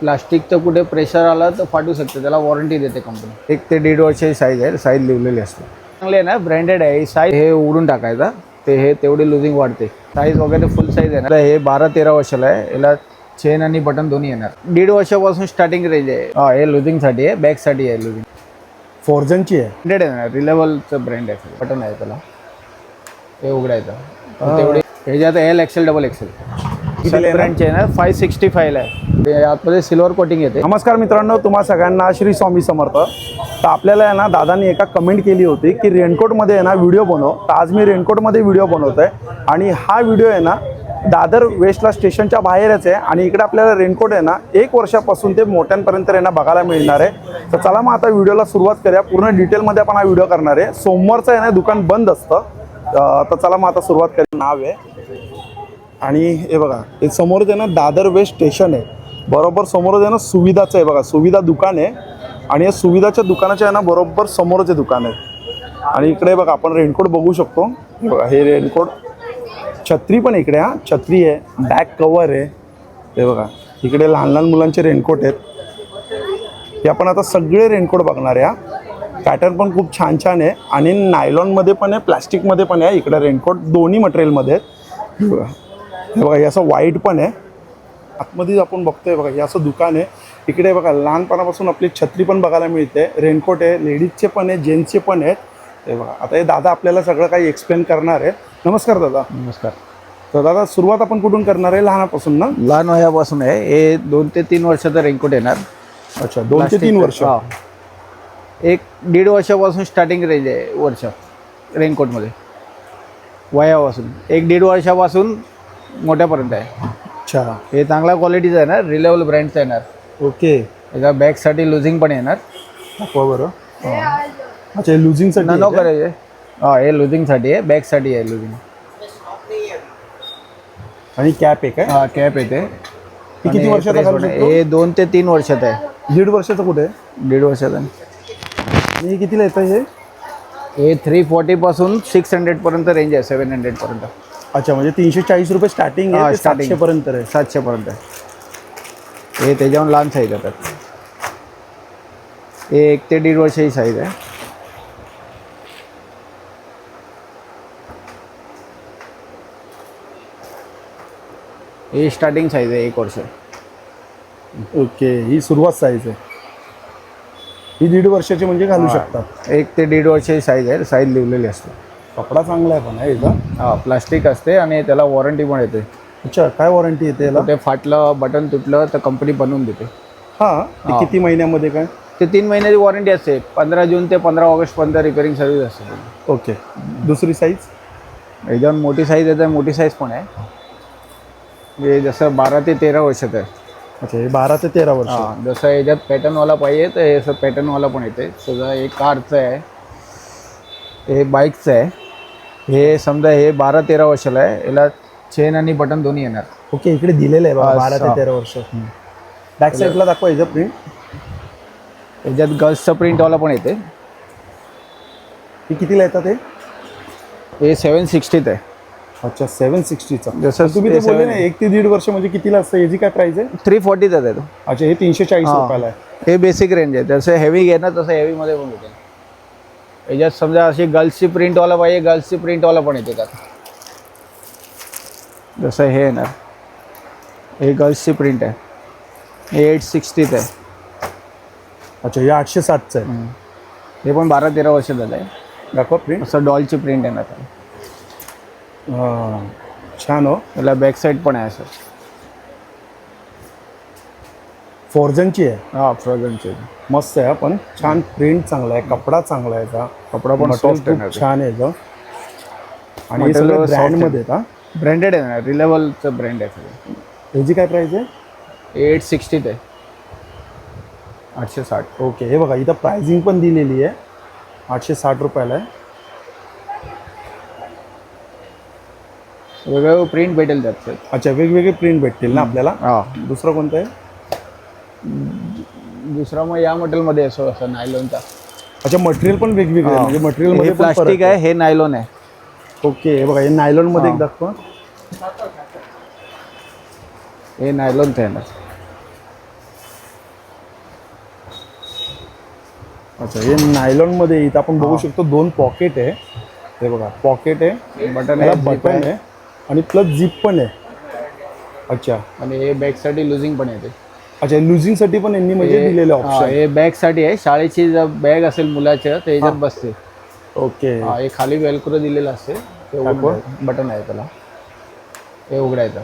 प्लास्टिकचं कुठे प्रेशर आलं तर फाटू शकतं. त्याला वॉरंटी देते कंपनी एक ते दीड वर्षाची साईज आहे. साईज लिहिलेली असते. चांगली आहे ना? ब्रँडेड आहे. साईज हे उडून टाकायचा. ते हे तेवढी लुझिंग वाढते. साईज वगैरे फुल साईज आहे ना? हे बारा तेरा वर्षाला आहे. याला चेन आणि बटन दोन्ही येणार. दीड वर्षापासून स्टार्टिंग रेंज आहे. हा हे लुझिंगसाठी आहे. बॅगसाठी आहे लुझिंग फोर्जनची आहे. ब्रँडेड आहे ना? रिलेबलचं ब्रँड आहे. बटन आहे त्याला. हे उघडायचं. तेवढी ह्याच्यात एल एक्सेल डबल एक्सेल? ब्रँडचे आहे ना फाय सिक्स्टी फायला आहे. ते आतमध्ये सिल्वर कोटिंग येते. नमस्कार मित्रांनो तुम्हा सगळ्यांना श्री स्वामी समर्थ. तर आपल्याला आहे ना दादांनी एका कमेंट केली होती की रेनकोटमध्ये आहे ना व्हिडिओ बनव. तर आज मी रेनकोटमध्ये व्हिडिओ बनवतो आहे आणि हा व्हिडिओ आहे ना दादर वेस्टला स्टेशनच्या बाहेरच आहे. आणि इकडे आपल्याला रेनकोट आहे ना एक वर्षापासून ते मोठ्यांपर्यंत आहे ना बघायला मिळणार आहे. तर चला मग आता व्हिडिओला सुरुवात करूया. पूर्ण डिटेलमध्ये आपण हा व्हिडिओ करणार आहे. सोमवारचं आहे ना दुकान बंद असतं. तर चला मग आता सुरुवात करूया. नाव आहे. आणि हे बघा हे समोरच आहे ना दादर वेस्ट स्टेशन आहे बरोबर समोरच आहे ना सुविधाचं आहे बघा सुविधा दुकान आहे. आणि या सुविधाच्या दुकानाच्या आहे ना बरोबर समोरचे दुकान आहे. आणि इकडे बघा आपण रेनकोट बघू शकतो. बघा हे रेनकोट छत्री पण इकडे हा छत्री आहे बॅक कवर आहे. हे बघा इकडे लहान लहान मुलांचे रेनकोट आहेत. हे आपण आता सगळे रेनकोट बघणार आहे हा. पॅटर्न पण खूप छान छान आहे. आणि नायलॉनमध्ये पण आहे प्लॅस्टिकमध्ये पण आहे इकडे रेनकोट दोन्ही मटेरियलमध्ये आहेत. हे बघा हे असं व्हाईट पण आहे. आतमध्ये आपण बघतोय बघा हे असं दुकान आहे. इकडे बघा लहानपणापासून आपली छत्री पण बघायला मिळते. रेनकोट आहे लेडीजचे पण आहे जेंट्सचे पण आहेत. हे बघा आता हे दादा आपल्याला सगळं काही एक्सप्लेन करणार आहे नमस्कार दादा. नमस्कार. तर दादा सुरुवात आपण कुठून करणार आहे? लहानापासून ना? लहान वयापासून आहे. हे दोन ते तीन वर्षाचं रेनकोट येणार. अच्छा दोन ते तीन वर्ष. एक दीड वर्षापासून स्टार्टिंग रेंज आहे वर्ष रेनकोटमध्ये. वयापासून. एक दीड वर्षापासून मोठ्यापर्यंत आहे. अच्छा. हे चांगल्या क्वालिटीचं आहे ना रिलेबल ब्रँडचं येणार. ओके. एका बॅगसाठी लुझिंग पण येणार. दाखवा बरं. अच्छा हे लुझिंगसाठी ना आहे नो का? करायचे. हा हे लुझिंगसाठी आहे बॅगसाठी आहे लुझिंग आणि कॅप आहे काय? हा कॅप येते हे किती आणि वर्षाचा press घालू button. शकतो? हे दोन ते तीन वर्षात आहे. दीड वर्षाचं कुठे आहे? दीड वर्षाचं आणि हे कितीला येतं हे? हे थ्री फोर्टीपासून सिक्स हंड्रेडपर्यंत रेंज आहे सेवन हंड्रेडपर्यंत अच्छा म्हणजे तीनशे चाळीस रुपये स्टार्टिंग हा, आहे starting. सातशे पर्यंत आहे. हे त्याच्याहून लहान साईज येतात. हे एक ते दीड वर्षाची साईज आहे. हे स्टार्टिंग साईज आहे एक वर्ष. ओके ही सुरुवात साईज आहे. ही दीड वर्षाची म्हणजे घालू शकतात एक ते दीड वर्षाची साईज आहे साईज लिहिलेली असते. कपडा चांगला आहे पण आहे याचा हा प्लास्टिक असते आणि त्याला वॉरंटी पण येते. अच्छा काय वॉरंटी येते याला? ते फाटलं बटन तुटलं तर कंपनी बनवून देते. हा ते किती महिन्यामध्ये काय? ते तीन महिन्याची वॉरंटी असते. पंधरा जून ते पंधरा ऑगस्टपर्यंत रिपेअरिंग सर्व्हिस असते. ओके. दुसरी साईज याच्यावर मोठी साईज येते मोठी साईज पण आहे. म्हणजे जसं बारा ते तेरा वर्षात आहे अच्छा हे बारा ते तेरा वर्ष. हा जसं याच्यात पॅटर्नवाला पाहिजे तर हे असं पॅटर्नवाला पण येते. सगळं हे कारचं आहे. हे बाईकचं आहे. हे समजा हे बारा तेरा वर्षाला आहे. याला चेन आणि बटन दोन्ही येणार. ओके इकडे दिलेलं आहे बघा, अच्छा. बारा ते तेरा वर्ष. बॅक साईडला दाखवा याचं प्रिंट याच्यात गर्ल्सचं प्रिंटवाला पण येते. हे कितीला येतात हे हे सेवन सिक्स्टीत आहे. अच्छा सेवन सिक्स्टीचा जसं तुम्ही ते ते बोलले 7 ना एक ते दीड वर्ष म्हणजे कितीला असतं? याची काय प्राइस आहे? थ्री फोर्टीचाच आहे तो. अच्छा हे तीनशे चाळीस. रुपयाला आहे. हे बेसिक रेंज आहे. जसं हेवी घेणार तसं हेवीमध्ये पण भेटेल याच्यात समजा अशी गर्ल्सची प्रिंटवाला पाहिजे गर्ल्सची प्रिंटवाला पण येते त्यात. जसं हे येणार. हे गर्ल्सची प्रिंट आहे. हे एट सिक्स्टीत आहे. अच्छा हे आठशे साठचं आहे. हे पण बारा तेरा वर्ष झालं आहे. दाखवा प्रिंट असं डॉलची प्रिंट येणार त्याला. हां छान हो. त्याला बॅक साईड पण आहे असं. फोर्जनची आहे. हा फ्रोझनची मस्त आहे हा पण छान प्रिंट चांगला आहे कपडा चांगला आहे याचा. कपडा पण Material soft येणार खूप छान आहे याचं. आणि हे Material सगळं soft ब्रँडमध्ये आहेत हा ब्रँडेड आहे ना रिलेबलचं ब्रँड आहे सगळं. याची काय प्राइस आहे? एट सिक्स्टीत आहे आठशे साठ. ओके हे बघा इथं प्राइसिंग पण दिलेली आहे. आठशे साठ रुपयाला आहे. वेगवेगळं प्रिंट भेटेल त्यात. अच्छा वेगवेगळे प्रिंट भेटतील ना आपल्याला? हा. दुसरं कोणतं आहे? दुसरा मग या मटेरियलमध्ये असो असं नायलॉनचा. अच्छा मटेरियल पण वेगवेगळे आहे. म्हणजे मटेरियलमध्ये प्लास्टिक आहे. हे नायलॉन आहे. ओके बघा हे नायलॉनमध्ये हा. एक हे नायलॉन येणार अच्छा हे नायलॉनमध्ये इथं आपण बघू शकतो दोन पॉकेट आहे. हे बघा पॉकेट आहे बटन आहे, बटन आहे. आणि प्लस झिप पण आहे. अच्छा. आणि हे बॅगसाठी लुझिंग पण आहे ते. अच्छा लुझिंगसाठी पण यांनी म्हणजे हे- दिलेलं हा, ऑप्शन हे बॅगसाठी आहे. शाळेची जर बॅग असेल मुलाच्या तर याच्यात बसते. ओके. हा हे खाली वेलक्रो दिलेलं असते. ते उघडायचं बटन आहे त्याला. हे उघडायचं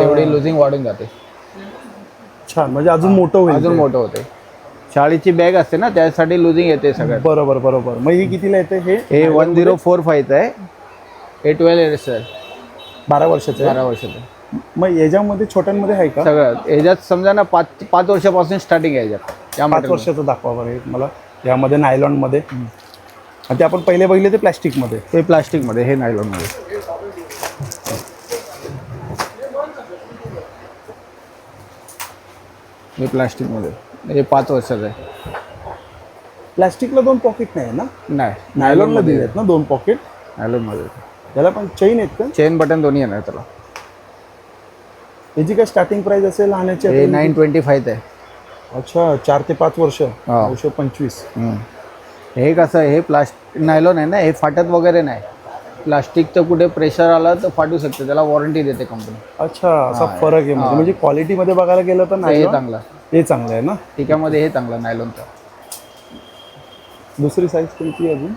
तेवढी लुझिंग वाढून जाते. छान म्हणजे अजून मोठं होईल अजून मोठं होते. शाळेची बॅग असते ना त्यासाठी लुझिंग येते सगळ्यात. बरोबर बरोबर. मग हे कितीला येतं? हे? हे वन झिरो फोर फाईव्ह आहे. हे ट्वेल्व इयर्स आहे. बारा वर्षाचं आहे. बारा वर्षाचं मग याच्यामध्ये छोट्यांमध्ये आहे का? सगळं. याच्यात समजा ना पाच पाच वर्षापासून स्टार्टिंग आहे याच्यात. या पाच मॉडेल वर्षाचं दाखवा बरं एक मला. यामध्ये नायलॉनमध्ये आणि ते आपण पहिले बघितले ते प्लॅस्टिकमध्ये हे प्लास्टिकमध्ये हे नायलॉनमध्ये हे प्लास्टिकमध्ये हे पाच वर्षाचं आहे. प्लॅस्टिकला दोन पॉकेट नाही ना? नाही. नायलॉनला दिले आहेत ना दोन पॉकेट नायलॉनमध्ये याला पण चैन आहेत का? चेन बटन दोन्ही येणार त्याला. याची काय स्टार्टिंग प्राइस असेल लहानाची हे नाईन ट्वेंटी फाईव्ह आहे. अच्छा चार ते पाच वर्ष. हा. नऊशे पंचवीस. हे कसं हे प्लास्टिक नायलॉन आहे ना हे फाटत वगैरे नाही. प्लास्टिकचं कुठे प्रेशर आलं तर फाटू शकते त्याला वॉरंटी देते कंपनी अच्छा असा फरक आहे म्हणजे. म्हणजे क्वालिटीमध्ये बघायला गेलं तर हे नायलॉन चांगलं. हे चांगलं आहे ना? टिक्यामध्ये हे चांगलं नायलॉनचं दुसरी साईज कोणती अजून?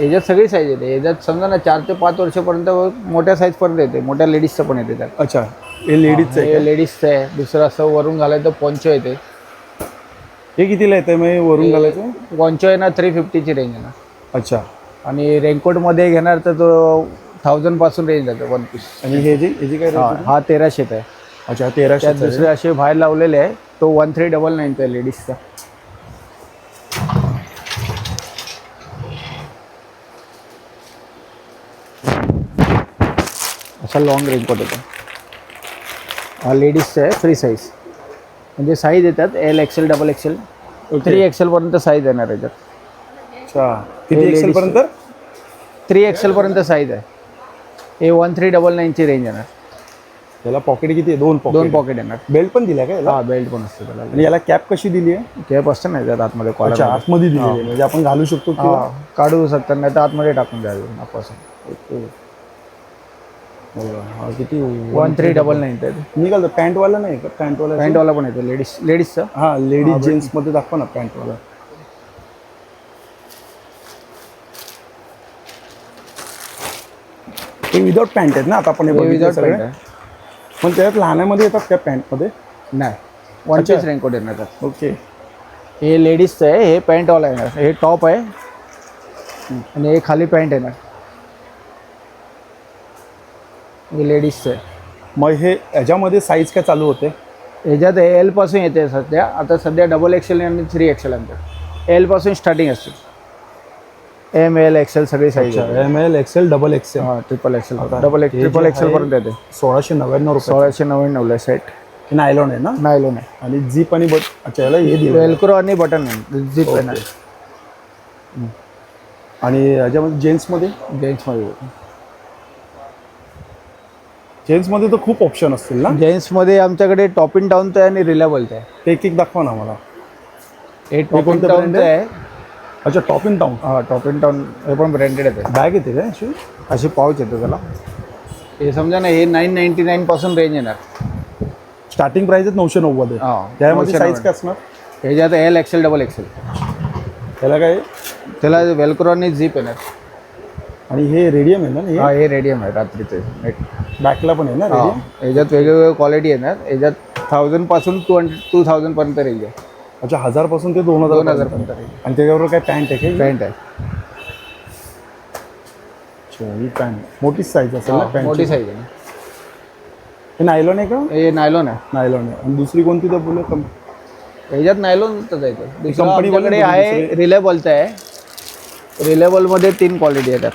याच्यात सगळी साईज येते. याच्यात समजा ना चार ते पाच वर्षापर्यंत मोठ्या साईजपर्यंत येते मोठ्या लेडीजचं पण येते त्यात. अच्छा. हे लेडीजचं आहे हे लेडीजचं आहे. दुसरं असं वरून घालायचं पोंचो येते हे कितीला येतं मग वरून घालायचं? पोंचो आहे ना थ्री फिफ्टीची रेंज आहे ना. अच्छा. आणि रेनकोटमध्ये घेणार तर तो थाउजंडपासून रेंज जातो वन पीस आणि हे जे हे जे काय हा हा तेराशेत आहे अच्छा तेराशे दुसरे असे बाहेर लावलेले आहे तो वन थ्री डबल नाईनचा आहे लेडीजचा असा लॉंग रेनकोट येतो हा लेडीजचा आहे फ्री साईज म्हणजे साईज येतात L XL double XL three एक्सेलपर्यंत size येणार याच्यात अच्छा. किती हे एक्सेल ladies पर्यंत? थ्री एक्सेलपर्यंत साईज आहे. हे वन थ्री डबल नाईनची रेंज येणार. त्याला पॉकेट किती आहे? दोन दोन पॉकेट पॉकेट येणार. बेल्ट पण दिल्या का याला? हा बेल्ट पण असते त्याला. आणि याला कॅप कशी दिली आहे? कॅप असतं ना त्यात आतमध्ये अच्छा कॉलर आतमध्ये दिलेली आहे. म्हणजे आपण घालू शकतो किंवा? काढू शकतात नाही तर आतमध्ये टाकून द्यायला नापासून ओके. हा किती वन थ्री डबल नाईन ते. निघाल पॅन्टवाला नाही का? पॅन्टवाला पॅन्टवाला पण येतो. लेडीज लेडीजचं हा लेडीज जेंट्समध्ये दाखवा ना पॅन्टवाला. हे विदाउट पॅन्ट आहेत ना आता आपण हे विदाउट पॅन्ट पण त्यात लहानामध्ये येतात का पॅन्टमध्ये? नाही. वन पीस रेनकोट येणार त्यात. ओके. हे लेडीजचं आहे हे पॅन्टवाला येणार. हे टॉप आहे. आणि हे खाली पॅन्ट येणार हे लेडीजचं. आहे मग हे याच्यामध्ये साईज काय चालू होते? ह्याच्यात एलपासून येते सध्या. आता सध्या डबल एक्सेल आणि थ्री एक्सेल आणतात एलपासून स्टार्टिंग असते. एम एल एक्सेल सगळी size M L XL double XL हा ट्रिपल एक्सेल डबल जे ट्रिपल एक्सेल आहे- पर्यंत येते. सोळाशे नव्याण्णव रुपये. सोळाशे नव्याण्णवला सेट हे नायलॉन आहे ना? नायलोन आहे. आणि जीप आणि बट अच्छा याला हे दिलं. वेलक्रो आणि बटन झिप आहे ना. आणि याच्यामध्ये जेंट्समध्ये जेंट्समध्ये जेंट्समध्ये तर खूप ऑप्शन असतील ना? जेंट्समध्ये आमच्याकडे टॉप इन टाऊनचं आहे आणि रिलायबलचं आहे. ते एक एक दाखवा ना मला. हे टॉप इन आहे? अच्छा टॉप इन टाऊन हा टॉप इन टाऊन हे पण ब्रँडेड आहे बॅग येते काय अशी अशी पाऊच येतो त्याला. हे समजा ना हे नाईन नाईन्टी नाईन पासून रेंज येणार. स्टार्टिंग प्राइस नऊशे नव्वद आहे. हा त्यामध्ये साईज काय असणार? ह्याच्यात एल एक्सेल डबल एक्सेल त्याला काय? त्याला वेलक्रो आणि झिप येणार. आणि हे रेडियम आहे ना हे? हा हे रेडियम आहे रात्रीचे. नेट बॅकला पण आहे ना हा. रेडियम ह्याच्यात वेगवेगळे क्वालिटी येणार ह्याच्यात थाउजंडपासून टू हंड्रेड टू थाउजंडपर्यंत रेंज आहे. अच्छा हजारपासून ते दोन दोन हजार हजारपर्यंत रेंज आणि त्याच्याबरोबर काय पॅन्ट आहे का पॅन्ट आहे. अच्छा ही पॅन्ट मोठीच साईज असेल ना हा, पॅन्ट मोठी साईज आहे. हे नायलॉन आहे का? हे नायलॉन आहे. नायलॉन आहे. आणि दुसरी कोणती तर बोलू? कम ह्याच्यात नायलॉनच आहे ते दुसरं आहे रिलेबलचं आहे. रिलेबलमध्ये तीन क्वालिटी येतात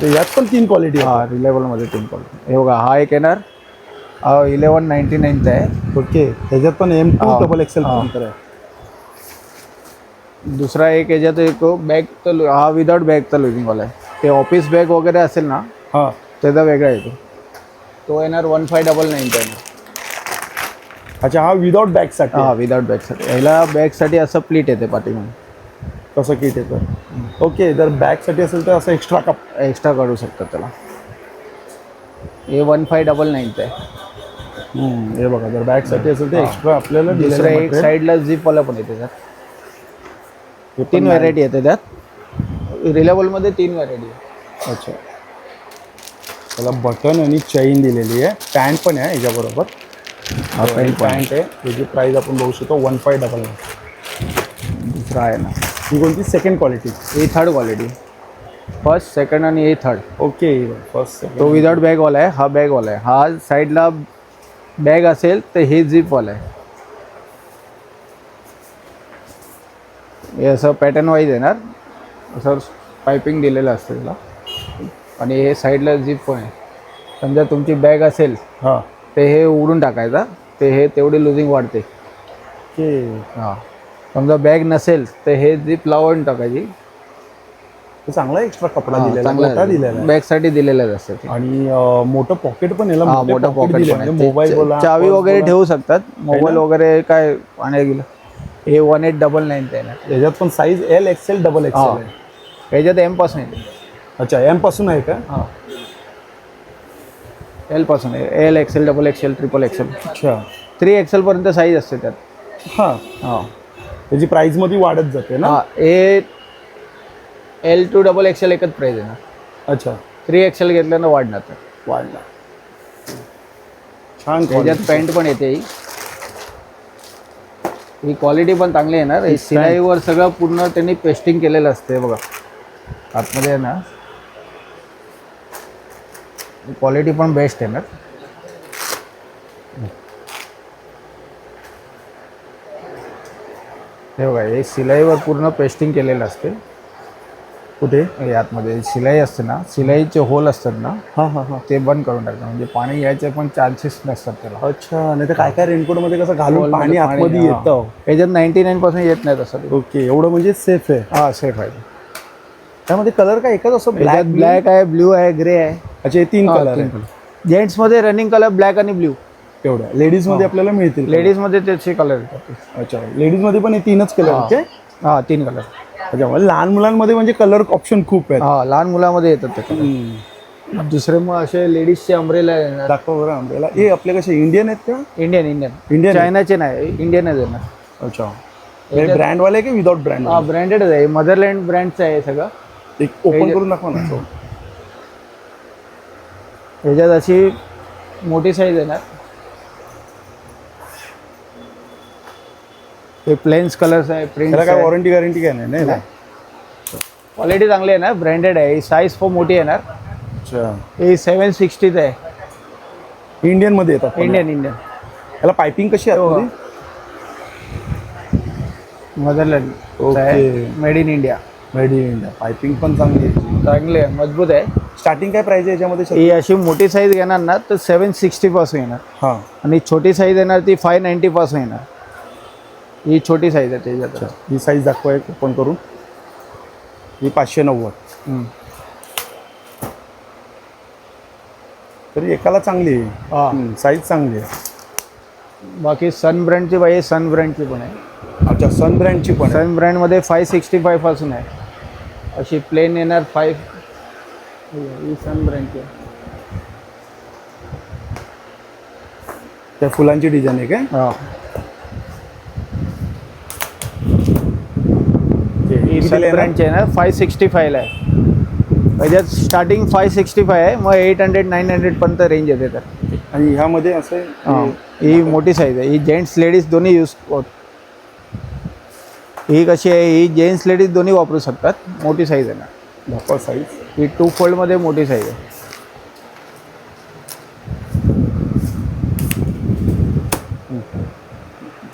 तर यात पण तीन क्वालिटी हा रिलेबलमध्ये तीन क्वालिटी हे बघा हा एक येणार. हा इलेवन नाईन्टी नाईनचा आहे. ओके त्याच्यात पण एम टू. डबल एक्सेल आहे. दुसरा एक याच्यात एक बॅगचा लो- हा विदाउट बॅगचा लुझिंगवाला आहे. ते ऑफिस बॅग वगैरे असेल ना हां. त्याचा वेगळा येतो. तो येणार वन फाय डबल नाईनचा येणार अच्छा हा विदाउट बॅगसाठी हा विदाउट बॅगसाठी ह्याला बॅगसाठी असं प्लीट येते पाठीमागे. तसं किट येतं. ओके जर बॅगसाठी असेल तर असं एक्स्ट्रा कप. एक्स्ट्रा काढू शकतात त्याला. हे वन फाय डबल नाईनचं आहे. हे बघा जर बॅगसाठी असेल तर एक्स्ट्रा आपल्याला दिलेलं एक. साईडला झिपवाला पण येते त्यात पण तीन. व्हरायटी येते त्यात. रिलेबलमध्ये तीन व्हरायटी आहे. अच्छा. त्याला बटन आणि चैन दिलेली आहे. पॅन्ट पण आहे याच्याबरोबर. हा पॅन्ट. पॅन्ट आहे. त्याची प्राईस आपण बघू शकतो वन फाय डबल नाईन दुसरा आहे ना. ही कोणती? सेकंड क्वालिटी ही थर्ड क्वालिटी फर्स्ट सेकंड आणि हे थर्ड ओके फर्स्ट तो विदाउट बॅगवाला आहे हा बॅगवाला आहे. हा साईडला बॅग असेल तर हे झिपवाला आहे. हे असं पॅटर्न वाईज येणार. असं पायपिंग दिलेलं असतं त्याला. आणि हे साईडला झिप पण आहे. समजा तुमची बॅग असेल हां. ते हे उडून टाकायचा. ते हे तेवढी लुझिंग वाढते. हां. समजा बॅग नसेल तर हे झिप लावून टाकायची. ते चांगला एक्स्ट्रा कपडा हां, दिलेला चांगलं मोठा दिलेला आहे. बॅगसाठी दिलेलं असतं ते. आणि अं, मोठं पॉकेट पण याला हा मोठे मोठा pocket पॉकेट पण म्हणजे मोबाईल ते बोला चावी वगैरे बोला. ठेवू शकतात. मोबाईल वगैरे काय आणायला गेलं. हे वन एट डबल नाईन ना याच्यात पण size L XL double XL हा. आहे. याच्यात एमपासून येते अच्छा एमपासून आहे का? एलपासून आहे. L XL double XL triple XL अच्छा. थ्री एक्सेलपर्यंत साईज असते त्यात. हां. हां. त्याची प्राइसमध्ये वाढत जाते ना? हां एल टू डबल एक्सेल एकच प्राईज आहे ना. अच्छा. थ्री एक्सेल घेतल्यानं वाढणार ते. वाढला छान त्याच्यात पॅन्ट पण येते ही. ही क्वालिटी पण चांगली येणार ही सिलाईवर सगळं पूर्ण त्यांनी पेस्टिंग केलेलं असते बघा. आतमध्ये आहे ना. क्वालिटी पण बेस्ट आहे ना. हे बघा हे सिलाईवर पूर्ण पेस्टिंग केलेलं असते. कुठे? हे आतमध्ये. सिलाई असते ना सिलाईचे होल असतात ना हां हां हां. ते बंद करून टाकतात. म्हणजे पाणी यायचे पण चान्सेस नसतात त्याला. अच्छा नाही तर काय काय रेनकोटमध्ये कसं घालून पाणी मध्ये आतमध्ये हा. येतं? याच्यात नाईन्टी नाईन पर्सेंट येत नाही तसं ते. ओके एवढं म्हणजे सेफ आहे. हा सेफ आहे. त्यामध्ये कलर काय एकच असं ब्लॅक ब्लॅक ब्लॅक आहे ब्ल्यू आहे ग्रे आहे. अच्छा हे तीन कलर आहे. जेंट्समध्ये रनिंग कलर ब्लॅक आणि ब्ल्यू तेवढ्या लेडीजमध्ये आपल्याला मिळतील लेडीजमध्ये त्याचे कलर येतात अच्छा. लेडीजमध्ये पण हे तीनच कलर हा. आहेत? हा तीन कलर अच्छा म्हणजे लहान मुलांमध्ये म्हणजे कलर ऑप्शन खूप आहेत. हा लहान मुलामध्ये येतात ते. दुसरे मग असे लेडीजचे अम्ब्रेला येणार दाखवा बरं आंब्रेला हे आपले कसे इंडियन आहेत का? इंडियन इंडियन इंडियन चायनाचे नाही इंडियनच येणार अच्छा. हे ब्रँड वाले की विदाउट ब्रँड हा ब्रँडेडच आहे. मदरलँड ब्रँडचं आहे सगळं. एक ओपन करून दाखवा ना. याच्यात अशी मोठी साईज येणार हे प्लेन्स कलर्स आहे प्रिंट त्याला काय वॉरंटी गॅरंटी काय नाही ना? क्वालिटी चांगली आहे ना ब्रँडेड आहे. ही साईज खूप मोठी येणार. अच्छा. ही सेवन सिक्स्टीच आहे. इंडियनमध्ये येतात पण. इंडियन इंडियन याला पायपिंग कशी आहे? Motherland made in India made in India piping पण चांगली आहे. चांगली आहे मजबूत आहे. स्टार्टिंग काय प्राइस आहे याच्यामध्ये सर? ही अशी मोठी साईज घेणार ना तर सेवन सिक्स्टी पासून येणार. हां. आणि छोटी साईज येणार ती फाय नाईन्टी पासून येणार. ही छोटी साईज आहे त्याच्यात. ही साईज दाखवा एक ओपन करून. ही पाचशे नव्वद. तरी एकाला चांगली हा. आहे साईज चांगली आहे. बाकी सन ब्रँडची पाहिजे सन ब्रँडची पण आहे. अच्छा सन ब्रँडची पण सन ब्रँडमध्ये फाय सिक्स्टी फायपासून आहे. अशी प्लेन येणार फाय ही सन ब्रँडची आहे. त्या फुलांची डिझाईन आहे काय? हा हे ही कितीला सन येणार? ब्रँडची आहे ना? फाय सिक्स्टी फायला आहे. त्याच्यात स्टार्टिंग फाय सिक्स्टी फाय आहे मग एट हंड्रेड नाईन हंड्रेडपर्यंत रेंज येते तर. आणि ह्यामध्ये असं आहे, हा. ही मोठी साईज आहे. ही जेंट्स लेडीज दोन्ही यूज ही कशी आहे? ही जेंट्स लेडीज दोन्ही वापरू शकतात. मोठी साईज आहे ना. दाखवा साईज ही टू फोल्डमध्ये मोठी साईज आहे.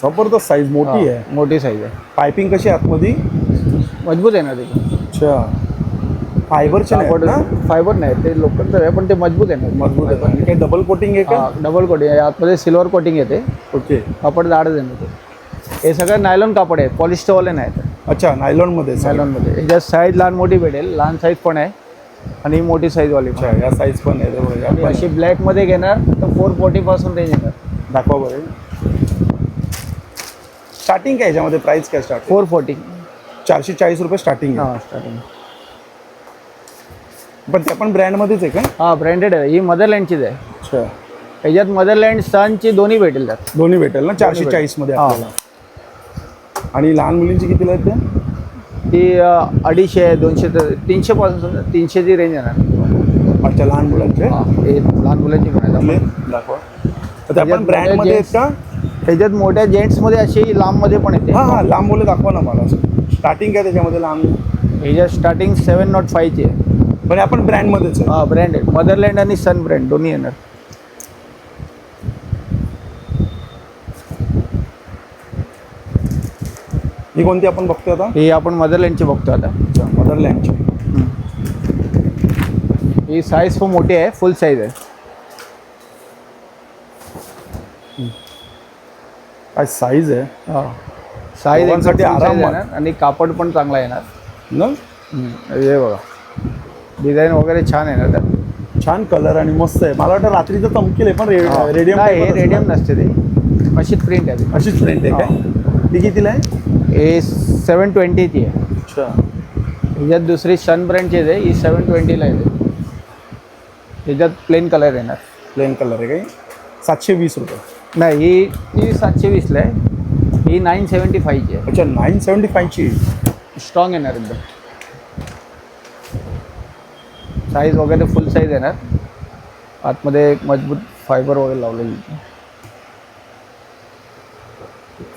जबरदस्त साईज मोठी आहे. मोठी साईज आहे. पायपिंग कशी आहे आतमध्ये? मजबूत आहे ना ते. अच्छा. फायबरचे नाही आहेत ना? फायबर नाही ते लोकलचं आहे पण ते मजबूत आहे ना. मजबूत आहे आणि काही डबल कोटिंग आहे का? डबल कोटिंग आहे. आतमध्ये सिल्वर कोटिंग येते. ओके कापड जाडच आहे ना ते. हे सगळं नायलॉन कापड आहे पॉलिस्टरवाले नाहीत अच्छा नायलॉनमध्ये आहे सगळं. नायलॉनमध्ये ह्याच्यात साईज लहान मोठी भेटेल. लहान साईज पण आहे आणि मोठी साईजवाली पण अच्छा या साईज पण आहे आणि अशी ब्लॅकमध्ये घेणार तर फोर फोर्टीपासून रेंज येणार आहे. दाखवा बरं. स्टार्टिंग काय याच्यामध्ये? प्राइस काय स्टार्ट फोर फोर्टी चारशे चाळीस रुपये स्टार्टिंग आहे. हां स्टार्टिंग पण त्या पण ब्रँडमध्येच आहे का? हां ब्रँडेड आहे. ही मदरलँडचीच आहे. अच्छा. याच्यात मदरलँड सनची दोन्ही भेटेल त्यात. दोन्ही भेटेल ना? चारशे भेटेल. चाळीसमध्ये हा. आपल्याला. आणि लहान मुलींची कितीला आहेत त्या ती अं, अडीचशे आहे दोनशे तर तीनशे पासून तीनशेची रेंज येणार. अच्छा लहान मुलांचे? हां हे लहान मुलांची पण दाखवा. तर त्या पण त्याच्यात ब्रँडमध्ये आहेत का? त्याच्यात मोठ्या जेंट्समध्ये अशी लांबमध्ये पण येते. हां हां लांब मुलं दाखवा ना मला. स्टार्टिंग काय त्याच्यामध्ये लहान ह्याच्यात स्टार्टिंग सेवन नॉट फाईव्हची आहे पण आपण ब्रँडमध्येच आहे. हां ब्रँडेड मदरलँड आणि सन ब्रँड दोन्ही येणार. ही कोणती आपण बघतोय आता? ही आपण मदरलँडची बघतो आता. अच्छा मदरलँडची ही साईज खूप मोठी आहे फुल साईज आहे. काय साईज आहे? हां. साईज दोघांसाठी आरामात. येणार आणि कापड पण चांगला येणार. ना हे बघा. डिझाईन वगैरे छान येणार त्यात. छान कलर आणि मस्त आहे. मला वाटतं रात्रीचं चमकेल आहे पण रेडियम हे रेडियम. नसते ते. अशीच प्रिंट आहे ती. अशीच प्रिंट आहे काय? ती कितीला आहे? हे सेवन ट्वेंटीची आहे. अच्छा. ह्याच्यात दुसरी सन ब्रँडची आहे ही सेवन ट्वेंटीला येते ह्याच्यात प्लेन कलर येणार. प्लेन कलर आहे काय? सातशे वीस रुपये. नाही ही ही सातशे वीसला आहे. ही नाईन सेवन्टी फाईव्हची आहे. अच्छा नाईन सेवन्टी फाईव्हची स्ट्रॉंग येणार एकदम. साईज वगैरे फुल साईज येणार आतमध्ये एक मजबूत फायबर वगैरे लावलेली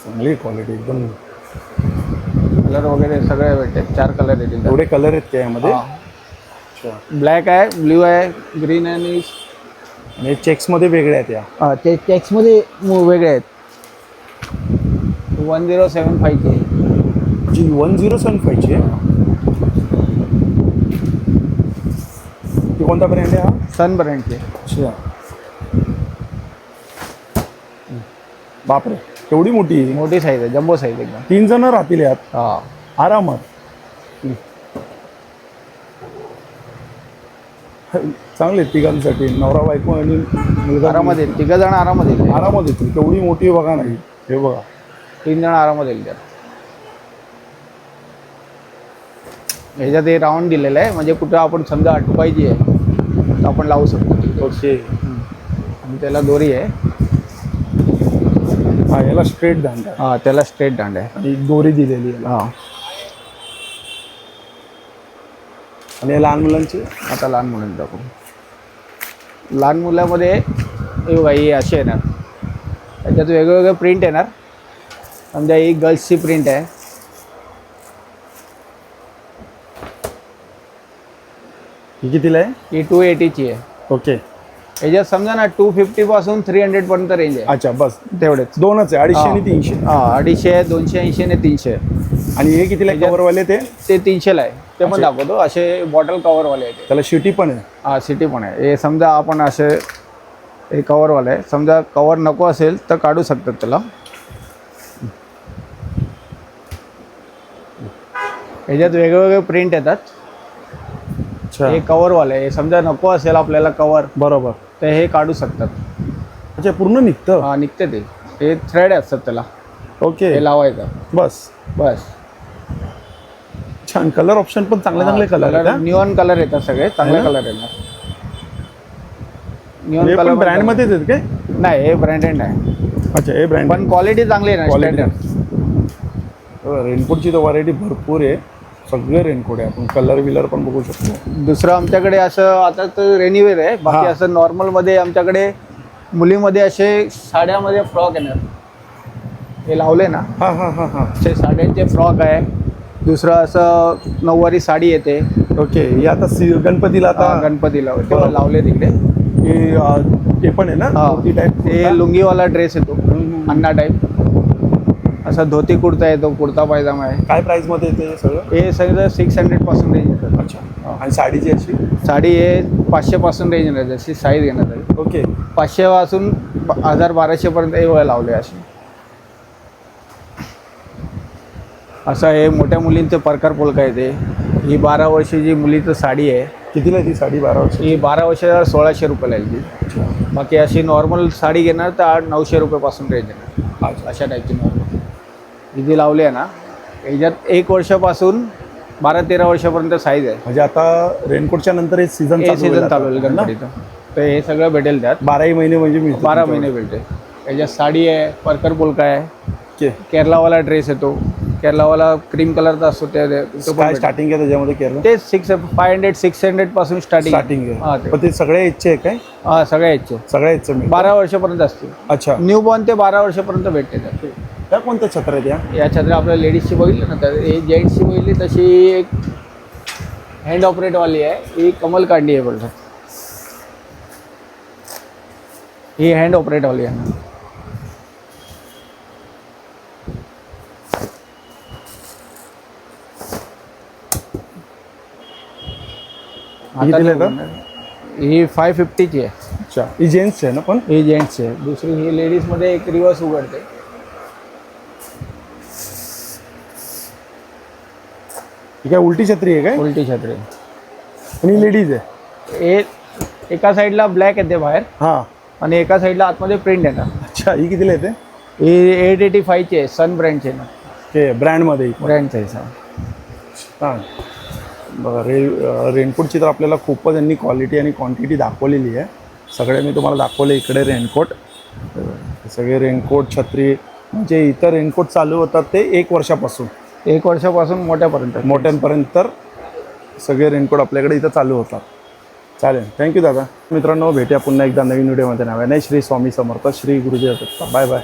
चांगली क्वालिटी एकदम. कलर वगैरे सगळे भेटते चार कलर येतील एवढे कलर आहेत का यामध्ये. अच्छा. ब्लॅक आहे ब्ल्यू आहे ग्रीन आहे आणि चेक्समध्ये वेगळे आहेत या. हां ते टॅक्समध्ये वेगळे आहेत. वन झिरो सेवन फाईव्हची जी वन झिरो सेवन फाईव्हची आहे ती कोणता ब्रँड आहे हा? सन ब्रँडची अच्छा. बापरे केवढी मोठी आहे. मोठी साईज आहे जम्बो साईज एकदम. तीन जण राहतील यात. हां. आरामात. चांगले आहेत तिघांसाठी नवरा बायको आणि मुलगा. आरामात येईल तिघं जण आरामात येईल आरामात येतील केवढी मोठी आहे बघा नाही. हे बघा. तीन जण आरामात येईल त्यात. ह्याच्यात हे राऊंड दिलेलं आहे. म्हणजे कुठं आपण समजा अटकायची आहे तर आपण लावू शकतो. ओके. आणि त्याला दोरी आहे. हा याला स्ट्रेट दांडा आहे. हां त्याला स्ट्रेट दांड आहे. आणि दोरी दिलेली आहे. हां. आणि लहान मुलांची? आता लहान मुलांना दाखवू. लहान मुलामध्ये हे बघा ही अशी येणार. त्याच्यात वेगवेगळे प्रिंट येणार. समजा ही गर्ल्सची प्रिंट आहे. ही कितीला आहे? ही टू एटीची आहे. ओके. याच्यात समजा ना टू फिफ्टीपासून थ्री हंड्रेडपर्यंत रेंज आहे. अच्छा बस. तेवढेच. दोनच आहे अडीचशे आणि. तीनशे. हां अडीचशे दोनशे ऐंशी आणि तीनशे. आणि हे कितीला आहे कवरवाले ते? ते तीनशेला आहे. ते पण. दाखवतो. असे बॉटल कवरवाले आहे ते. त्याला शिटी पण आहे. हां सिटी पण आहे. हे समजा आपण असे हे कवरवाले आहे. समजा कवर नको असेल तर काढू शकतात त्याला. ह्याच्यात वेगवेगळे प्रिंट येतात. अच्छा. हे कवरवाले आहे. हे समजा नको असेल आपल्याला कवर बरोबर. तर हे काढू शकतात. अच्छा पूर्ण निघतं? हां निघते ते. हे थ्रेड असतात त्याला. ओके. हे लावायचं. बस. बस. छान. कलर ऑप्शन पण चांगले चांगले कलर आहेत हा? न्यूऑन कलर येतात सगळे चांगले है? कलर येणार हे पण कलर ब्रँड मध्येच आहेत काय? नाही हे ब्रँडेड नाही अच्छा हे ब्रँड पण क्वालिटी चांगली आहे ना Quality. स्टँडर्ड रेनकोटची तर व्हरायटी भरपूर आहे. सगळे रेनकोट आहे. आपण कलर विलर पण बघू शकतो. दुसरं आमच्याकडे असं आता तर रेनीवेअर आहे. बाकी हा. असं नॉर्मलमध्ये आमच्याकडे मुलीमध्ये असे साड्यामध्ये फ्रॉक येणार. हे लावले ना? हां हां हां हां. असे साड्यांचे फ्रॉक आहे. दुसरं असं नऊवारी साडी येते. ओके हे आता सी गणपतीला आता गणपतीला. ते बरोबर. लावले तिकडे. हे अं, ते पण आहे ना? हा. टाईप ते लुंगीवाला ड्रेस येतो. अन्ना टाईप असा धोती कुर्ता येतो कुर्ता पायजामा आहे. काय प्राइसमध्ये येते हे सगळं? हे सगळं सिक्स हंड्रेडपासून रेंज येतात अच्छा. आणि साडीची अशी? साडी हे पाचशे पासून रेंज येणार जशी साईज घेण्यात आली ओके. पाचशे पासून हजार बाराशेपर्यंत हे वय लावले असे असं हे मोठ्या मुलींचं परकार पोलका येते. ही बारा वर्षाची मुलीचं साडी आहे. कितीला ती साडी बारा वर्ष ही बारा वर्षाला सोळाशे रुपयाला येईल बाकी अशी नॉर्मल साडी घेणार तर आठ नऊशे रुपयापासून रेंज येणार. अशा टाईपची नॉर्मल जी लावली आहे ना. याच्यात एक वर्षापासून बारा तेरा वर्षापर्यंत साईज आहे. म्हणजे आता रेनकोटच्या नंतर हे सीझन हे सीझन चालू होईल गणपतीचं. तर हे सगळं भेटेल त्यात. बाराही महिने म्हणजे मिळते बारा महिने भेटेल. याच्यात साडी आहे परकर पोलका आहे. ओके. केरलावाला ड्रेस येतो. केरलावाला क्रीम कलरचा असतो ते ते- पण काय भेटेल. स्टार्टिंग आहे त्याच्यामध्ये केरळ ते सिक्स फाय हंड्रेड सिक्स हंड्रेडपासून स्टार्टिंग स्टार्टिंग हा आहे. ते. पण ते सगळ्या इच्छे आहे काय? हा सगळ्या याचे सगळ्या इच्छे बारा वर्षापर्यंत असतील. अच्छा. न्यू बॉर्न ते बारा वर्षापर्यंत भेटते त्यात. त्या कोणत्या छत्र आहेत या या छत्र्या आपल्या लेडीजची बघितली ना तर हे जेंट्सची बघितली तशी एक हँड ऑपरेटवाली आहे. ही कमल कांडी आहे बोलतात ही हँड ऑपरेटवाली आहे. ही दिली आता ही फाय फिफ्टीची आहे. अच्छा. ही जेंट्स आहे ना पण? ही जेंट्सची आहे. दुसरी ही लेडीजमध्ये एक रिवर्स उघडते. ही काय उलटी छत्री आहे काय? उलटी छत्री. ही लेडीज आहे? हे एका साईडला ब्लॅक येते बाहेर हां. आणि एका साईडला आतमध्ये प्रिंट येतात अच्छा ही कितीला येते? ही एट एटी फायची आहे सन ब्रँडची ना. ते ब्रँडमध्ये ब्रँडचं आहे सर. हां बघा रे रेनकोटची तर आपल्याला खूपच यांनी क्वालिटी आणि क्वांटिटी दाखवलेली आहे. सगळे मी तुम्हाला दाखवले इकडे रेनकोट. सगळे रेनकोट छत्री म्हणजे इतर रेनकोट चालू होतात ते एक वर्षापासून. एक वर्षापासून मोठ्यापर्यंत. मोठ्यांपर्यंत तर सगळे रेनकोट आपल्याकडे इथं चालू होतात. चालेल. थँक्यू दादा. मित्रांनो भेटूया पुन्हा एकदा नवीन व्हिडिओमध्ये. नाव आहे नाही श्री स्वामी समर्थ श्री गुरुदेव दत्त. Bye bye